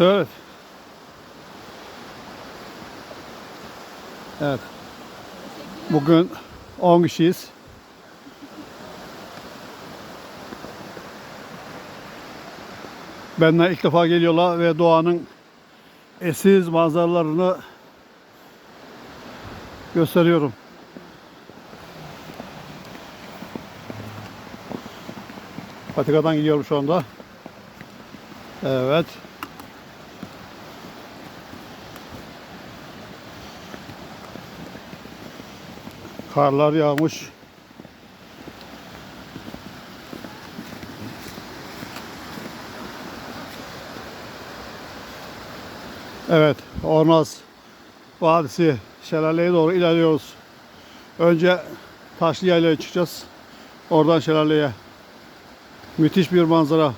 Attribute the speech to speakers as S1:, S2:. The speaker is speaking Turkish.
S1: Evet. Evet. Bugün 10 kişiyiz. Benimle ilk defa geliyorlar ve doğanın eşsiz manzaralarını gösteriyorum. Patikadan gidiyorum şu anda. Evet. Karlar yağmış. Evet, Ornaz Vadisi şelaleye doğru ilerliyoruz. Önce Taşlı Yayla'ya çıkacağız. Oradan şelaleye. Müthiş bir manzara.